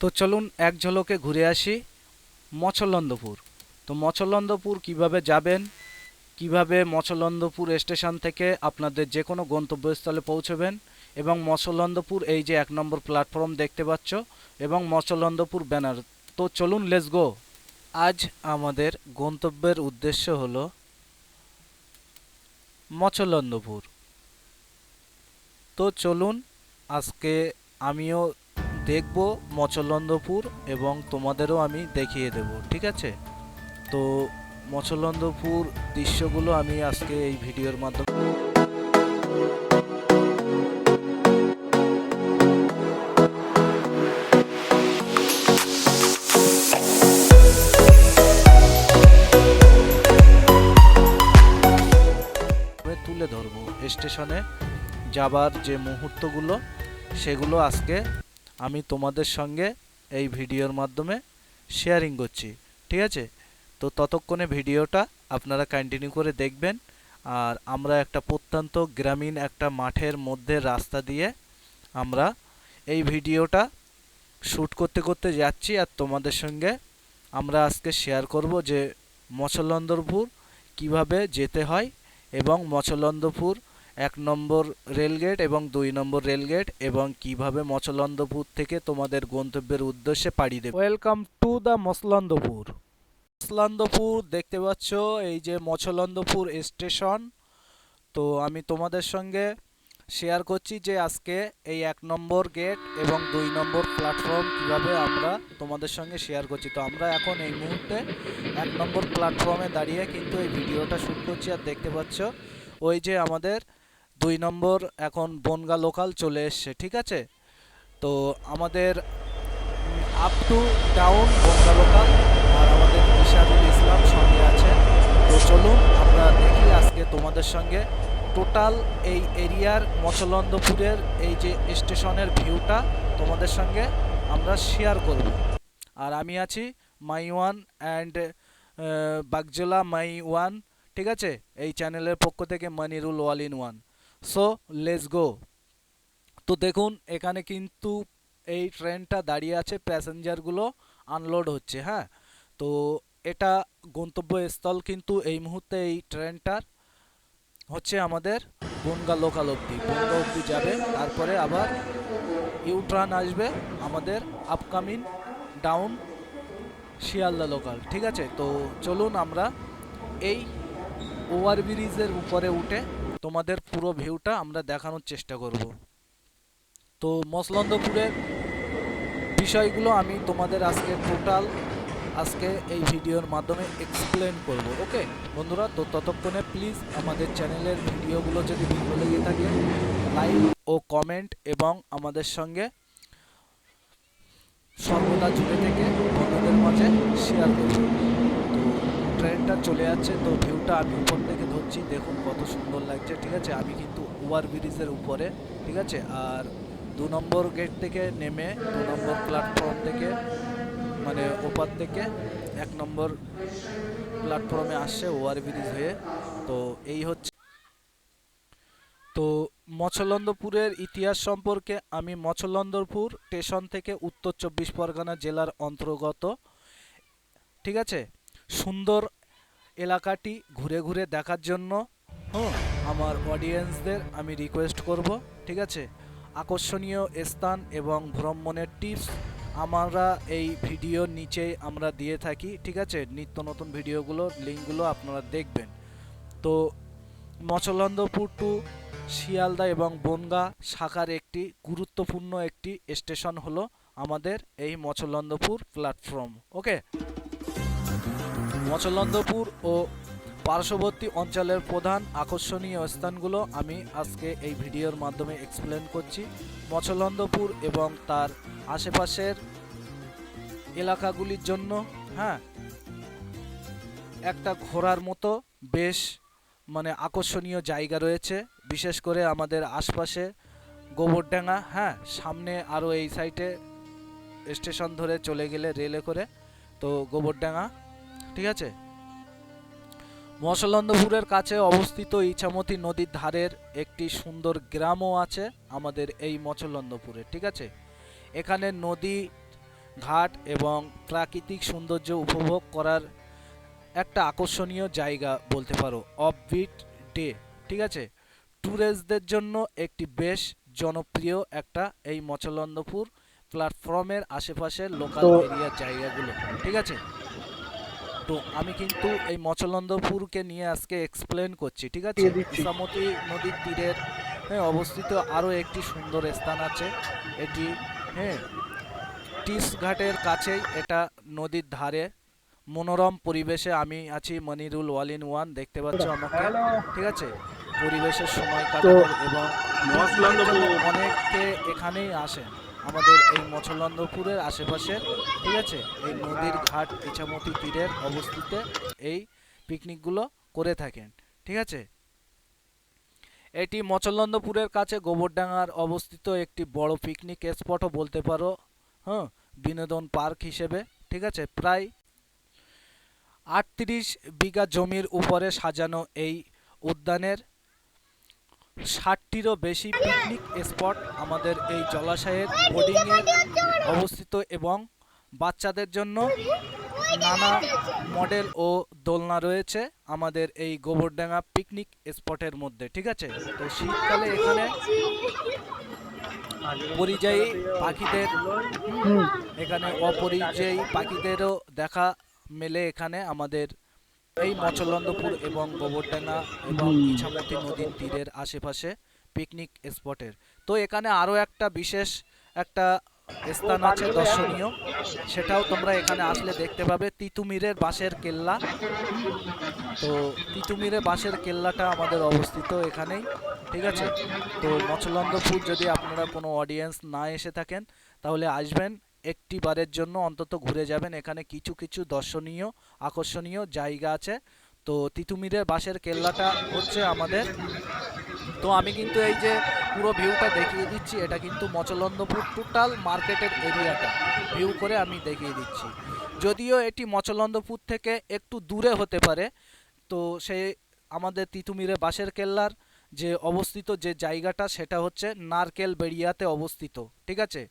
তো চলুন এক ঝলকে ঘুরে আসি মচলন্দপুর। তো মচলন্দপুর কীভাবে যাবেন? কীভাবে মচলন্দপুর স্টেশন থেকে আপনাদের যে কোনো গন্তব্যস্থলে পৌঁছবেন? এবং মচলন্দপুর এই যে এক নম্বর প্ল্যাটফর্ম দেখতে পাচ্ছ, এবং মচলন্দপুর ব্যানার। তো চলুন লেস গো আজ আমাদের গন্তব্যের উদ্দেশ্য হল মচলন্দপুর। তো চলুন, আজকে আমিও দেখব মচলন্দপুর এবং তোমাদেরও আমি দেখিয়ে দেব, ঠিক আছে? তো মচলন্দপুর দৃশ্যগুলো আমি আজকে এই ভিডিওর মাধ্যমে তুলে ধরবো। স্টেশনে যাবার যে মুহূর্তগুলো, সেগুলো আজকে আমি তোমাদের সঙ্গে এই ভিডিওর মাধ্যমে শেয়ারিং করছি, ঠিক আছে? তো ততক্ষণে ভিডিওটা আপনারা কন্টিনিউ করে দেখবেন। আর আমরা একটা প্রত্যন্ত গ্রামীণ একটা মাঠের মধ্যে রাস্তা দিয়ে আমরা এই ভিডিওটা শ্যুট করতে করতে যাচ্ছি। আর তোমাদের সঙ্গে আমরা আজকে শেয়ার করব যে মচলন্দরপুর কীভাবে যেতে হয় এবং মচলন্দপুর এক নম্বর রেলগেট এবং দুই নম্বর রেলগেট এবং কীভাবে মচলন্দপুর থেকে তোমাদের গন্তব্যের উদ্দেশ্যে পাড়ি দেবে। Welcome to the Machlandapur Machlandapur দেখতে পাচ্ছ এই যে মচলন্দপুর স্টেশন তো আমি তোমাদের সঙ্গে শেয়ার করছি যে আজকে এই এক নম্বর গেট এবং দুই নম্বর প্ল্যাটফর্ম কীভাবে আমরা তোমাদের সঙ্গে শেয়ার করছি। তো আমরা এখন এই মুহূর্তে এক নম্বর প্ল্যাটফর্মে দাঁড়িয়ে কিন্তু এই ভিডিওটা শ্যুট করছি আর দেখতে পাচ্ছ ওই যে আমাদের দুই নম্বর এখন বনগা লোকাল চলে এসছে, ঠিক আছে? তো আমাদের up to down Bongaon local আর আমাদের ইশারুল ইসলাম সঙ্গে আছে। তো চলুন আমরা দেখি আজকে তোমাদের সঙ্গে টোটাল এই এরিয়ার মচলন্দপুরের এই যে স্টেশনের ভিউটা তোমাদের সঙ্গে আমরা শেয়ার করব। আর আমি আছি my one and Bagjola my one ঠিক আছে? এই চ্যানেলের পক্ষ থেকে Manirul all in one so let's go তো দেখুন, এখানে কিন্তু এই ট্রেনটা দাঁড়িয়ে আছে প্যাসেঞ্জারগুলো আনলোড হচ্ছে হ্যাঁ? তো এটা গন্তব্যস্থল কিন্তু এই মুহূর্তে এই ট্রেনটার হচ্ছে আমাদের বনগা লোকাল অবধি। বনগা অবধি যাবে, তারপরে আবার ইউট্রান আসবে আমাদের আপকামিং ডাউন শিয়ালদা লোকাল ঠিক আছে? তো চলুন আমরা এই ওভার ব্রিজের উপরে উঠে তোমাদের পুরো ভিউটা আমরা দেখানোর চেষ্টা করব। তো মসলন্দপুরের বিষয়গুলো আমি তোমাদের আজকে টোটাল আজকে এই ভিডিওর মাধ্যমে এক্সপ্লেন করব ওকে বন্ধুরা, তো ততক্ষণে প্লিজ আমাদের চ্যানেলের ভিডিওগুলো যদি ভালো লেগে থাকে লাইক ও কমেন্ট এবং আমাদের সঙ্গে সর্বদা জুড়ে থেকে বন্ধুদের মাঝে শেয়ার করুন। তো ট্রেনটা চলে যাচ্ছে, তো ভিউটা আমি উপর থেকে ধরছি দেখুন কত সুন্দর লাগছে, ঠিক আছে? আমি কিন্তু ওভার ব্রিজের উপরে, ঠিক আছে? আর দু নম্বর গেট থেকে নেমে, দু নম্বর প্ল্যাটফর্ম থেকে মানে ওপার থেকে এক নম্বর প্ল্যাটফর্মে আসছে ওভার ব্রিজ হয়ে। তো এই হচ্ছে তো মচলন্দপুরের ইতিহাস সম্পর্কে আমি মচলন্দপুর স্টেশন থেকে উত্তর চব্বিশ পরগনা জেলার অন্তর্গত, ঠিক আছে? সুন্দর এলাকাটি ঘুরে ঘুরে দেখার জন্য। হুম, আমার অডিয়েন্সদের আমি রিকোয়েস্ট করব, ঠিক আছে? আকর্ষণীয় স্থান এবং ভ্রমণের টিপস আমরা এই ভিডিওর নিচেই আমরা দিয়ে থাকি, ঠিক আছে? নিত্য নতুন ভিডিওগুলোর লিঙ্কগুলো আপনারা দেখবেন। তো, মচলন্দপুর টু শিয়ালদা এবং বনগা শাখার একটি গুরুত্বপূর্ণ একটি স্টেশন হলো আমাদের এই মচলন্দপুর প্ল্যাটফর্ম ওকে মচলন্দপুর ও পার্শ্ববর্তী অঞ্চলের প্রধান আকর্ষণীয় স্থানগুলো আমি আজকে এই ভিডিওর মাধ্যমে এক্সপ্লেন করছি। মচলন্দপুর এবং তার আশেপাশের এলাকাগুলির জন্য হ্যাঁ একটা ঘোরার মতো বেশ মানে আকর্ষণীয় জায়গা রয়েছে। বিশেষ করে আমাদের আশপাশে গোবরডাঙ্গা হ্যাঁ সামনে আরও এই সাইডে স্টেশন ধরে চলে গেলে রেলে করে। তো গোবরডাঙ্গা ঠিক আছে? মশলন্দপুরের কাছে অবস্থিত ইছামতি নদীর ধারের একটি সুন্দর গ্রামও আছে আমাদের এই মচলন্দপুরে ঠিক আছে? এখানে নদী ঘাট এবং প্রাকৃতিক সৌন্দর্য উপভোগ করার একটা আকর্ষণীয় জায়গা বলতে পারো অফবিট ডে ঠিক আছে? ট্যুরিস্টদের জন্য একটি বেশ জনপ্রিয় একটা এই মচলন্দপুর প্ল্যাটফর্মের আশেপাশের লোকাল এরিয়ার জায়গাগুলো ঠিক আছে? তো আমি কিন্তু এই মচলন্দপুরকে নিয়ে আজকে এক্সপ্লেন করছি ঠিক আছে? ইসামতি নদীর তীরের হ্যাঁ অবস্থিত আরও একটি সুন্দর স্থান আছে। এটি হ্যাঁ টিস ঘাটের কাছেই এটা নদীর ধারে। মনোরম পরিবেশে আমি আছি মনিরুল ওয়াল ইন ওয়ান দেখতে পাচ্ছ আমাকে ঠিক আছে? পরিবেশের সময় কাটানোর এবং। অনেকে এখানেই আসেন। আমাদের এই মছলন্দপুরের আশেপাশে, ঠিক আছে? এই নদীর ঘাট, ইছামতি তীরের অবস্থিত এই পিকনিকগুলো করে থাকেন, ঠিক আছে? এটি মচলন্দপুরের কাছে গোবরডাঙ্গার অবস্থিত একটি বড় পিকনিক স্পটও বলতে পারো হ্যাঁ? বিনোদন পার্ক হিসেবে, ঠিক আছে? প্রায় আটত্রিশ বিঘা জমির উপরে সাজানো এই উদ্যানের ষাটটিরও বেশি পিকনিক স্পট আমাদের এই জলাশয়ের বোর্ডিংয়ে অবস্থিত এবং বাচ্চাদের জন্য নানা মডেল ও দোলনা রয়েছে আমাদের এই গোবরডাঙ্গা পিকনিক স্পটের মধ্যে, ঠিক আছে? তো শীতকালে এখানে পরিযায়ী পাখিদের, এখানে অপরিযায়ী পাখিদেরও দেখা মেলে এখানে আমাদের এই মচলন্দপুর এবং গোবরডাঙ্গা এবং ইছামতি নদীর তীরের আশেপাশে পিকনিক স্পটের। তো এখানে আরও একটা বিশেষ একটা স্থান আছে দর্শনীয়। সেটাও তোমরা এখানে আসলে দেখতে পাবে। তিতুমিরের বাঁশের কেল্লা। তো তিতুমিরের বাঁশের কেল্লাটা আমাদের অবস্থিত এখানেই ঠিক আছে? তো মচলন্দপুর যদি আপনারা কোনো অডিয়েন্স না এসে থাকেন তাহলে আসবেন। একটি বারের জন্য অন্তত ঘুরে যাবেন। এখানে কিছু কিছু দর্শনীয়, আকর্ষণীয় জায়গা আছে। তো তিতুমিরের বাঁশের কেল্লাটা হচ্ছে আমাদের। তো আমি কিন্তু এই যে পুরো ভিউটা দেখিয়ে দিচ্ছি, এটা কিন্তু মচলন্দপুর টোটাল মার্কেটের এরিয়াটা ভিউ করে আমি দেখিয়ে দিচ্ছি। যদিও এটি মচলন্দপুর থেকে একটু দূরে হতে পারে, তো সে আমাদের তিতুমিরে বাঁশের কেল্লার যে অবস্থিত যে জায়গাটা, সেটা হচ্ছে নারকেল বেড়িয়াতে অবস্থিত। ঠিক আছে?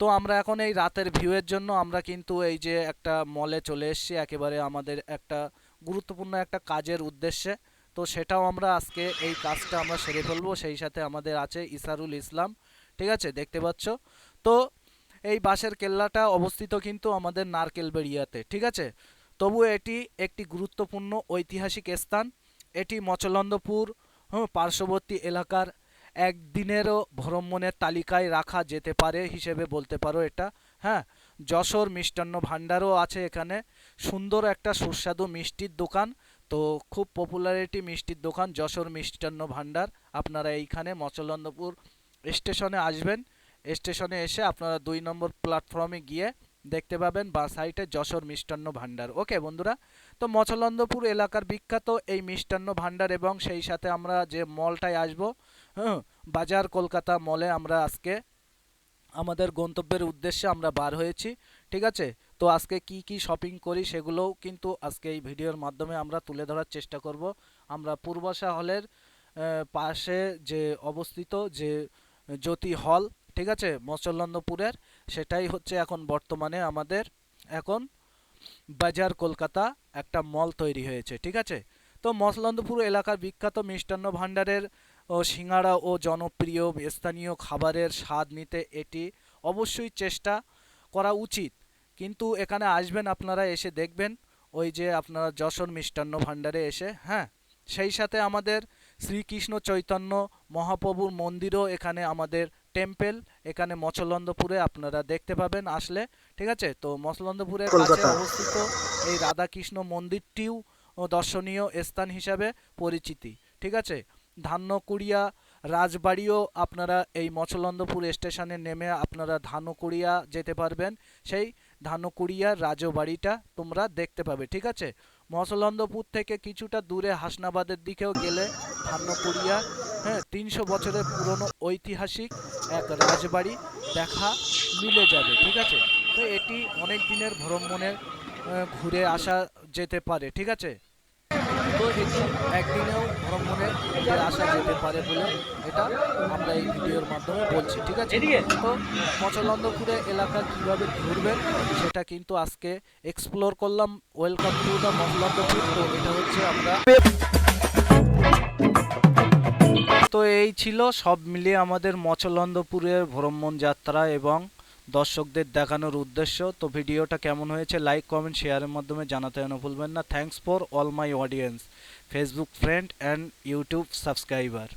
তো আমরা এখন এই রাতের ভিউয়ের জন্য আমরা কিন্তু এই যে একটা মলে চলে এসেছি, একেবারে আমাদের একটা গুরুত্বপূর্ণ একটা কাজের উদ্দেশ্যে। তো সেটাও আমরা আজকে এই কাজটা আমরা সেরে ফেলব, সেই সাথে আমাদের আছে ইসারুল ইসলাম, ঠিক আছে? দেখতে পাচ্ছ? তো এই বাঁশের কেল্লাটা অবস্থিত কিন্তু আমাদের নারকেল বেড়িয়াতে ঠিক আছে? তবু এটি একটি গুরুত্বপূর্ণ ঐতিহাসিক স্থান। এটি মচলন্দপুর পার্শ্ববর্তী এলাকার একদিনেরও ভ্রমণের তালিকায় রাখা যেতে পারে হিসেবে বলতে পারো এটা। হ্যাঁ যশোর মিষ্টান্ন ভাণ্ডারও আছে এখানে। সুন্দর একটা সুস্বাদু মিষ্টির দোকান। তো খুব পপুলারিটি মিষ্টির দোকান যশোর মিষ্টান্ন ভাণ্ডার। আপনারা এইখানে মচলন্দপুর স্টেশনে আসবেন। স্টেশনে এসে আপনারা দুই নম্বর প্ল্যাটফর্মে গিয়ে দেখতে পাবেন বা সাইটে যশোর মিষ্টান্ন ভাণ্ডার। ওকে, বন্ধুরা? তো মচলন্দপুর এলাকার বিখ্যাত এই মিষ্টান্ন ভাণ্ডার এবং সেই সাথে আমরা যে মলটায় আসব বাজার কলকাতা মলে আমরা আজকে আমাদের গন্তব্যের উদ্দেশ্যে আমরা বার হয়েছি, ঠিক আছে? তো আজকে কি কি শপিং করি সেগুলোও কিন্তু আজকে এই ভিডিওর মাধ্যমে আমরা তুলে ধরার চেষ্টা করব। আমরা পূর্বাশা হলের পাশে যে অবস্থিত যে জ্যোতি হল ঠিক আছে? মচলন্দপুরের সেটাই হচ্ছে এখন বর্তমানে আমাদের এখন বাজার কলকাতা একটা মল তৈরি হয়েছে, ঠিক আছে? তো মসলন্দপুর এলাকার বিখ্যাত মিষ্টান্ন ভাণ্ডারের ও সিঙ্গাড়া ও জনপ্রিয় স্থানীয় খাবারের স্বাদ নিতে এটি অবশ্যই চেষ্টা করা উচিত। কিন্তু এখানে আসবেন আপনারা এসে দেখবেন ওই যে আপনারা যশোর মিষ্টান্ন ভাণ্ডারে এসে হ্যাঁ? সেই সাথে আমাদের শ্রীকৃষ্ণ চৈতন্য মহাপ্রভুর মন্দিরও এখানে আমাদের টেম্পেল এখানে মচলন্দপুরে আপনারা দেখতে পাবেন আসলে ঠিক আছে? তো মচলন্দপুরের কাছে অবস্থিত এই রাধাকৃষ্ণ মন্দিরটিও দর্শনীয় স্থান হিসাবে পরিচিতি ঠিক আছে? ধান্যকুড়িয়া রাজবাড়িও আপনারা এই মচলন্দপুর স্টেশনে নেমে আপনারা ধানুকুড়িয়া যেতে পারবেন। সেই ধানুকুড়িয়ার রাজবাড়িটা তোমরা দেখতে পাবে, ঠিক আছে? মচলন্দপুর থেকে কিছুটা দূরে হাসনাবাদের দিকেও গেলে ধান্যকুড়িয়া হ্যাঁ তিনশো বছরের পুরনো ঐতিহাসিক এক রাজবাড়ি দেখা মিলে যাবে, ঠিক আছে? তো এটি অনেক দিনের ভ্রমণের ঘুরে আসা যেতে পারে, ঠিক আছে? তো এটি একদিনেও ভ্রমণে যে আসা যেতে পারে বলে এটা আমরা এই ভিডিওর মাধ্যমে বলছি ঠিক আছে? তো মচলন্দপুরে এলাকা কীভাবে ঘুরবেন সেটা কিন্তু আজকে এক্সপ্লোর করলাম। Welcome to the Machlandapur. তো এটা হচ্ছে আমরা তো এই ছিল সব মিলিয়ে আমাদের মচলন্দপুরের ভ্রমণ যাত্রা এবং দর্শকদের দেখানোর উদ্দেশ্য। তো ভিডিওটা কেমন হয়েছে লাইক, কমেন্ট, শেয়ারের মাধ্যমে জানাতে যেন ভুলবেন না। Thanks for all my audience Facebook friend and YouTube subscriber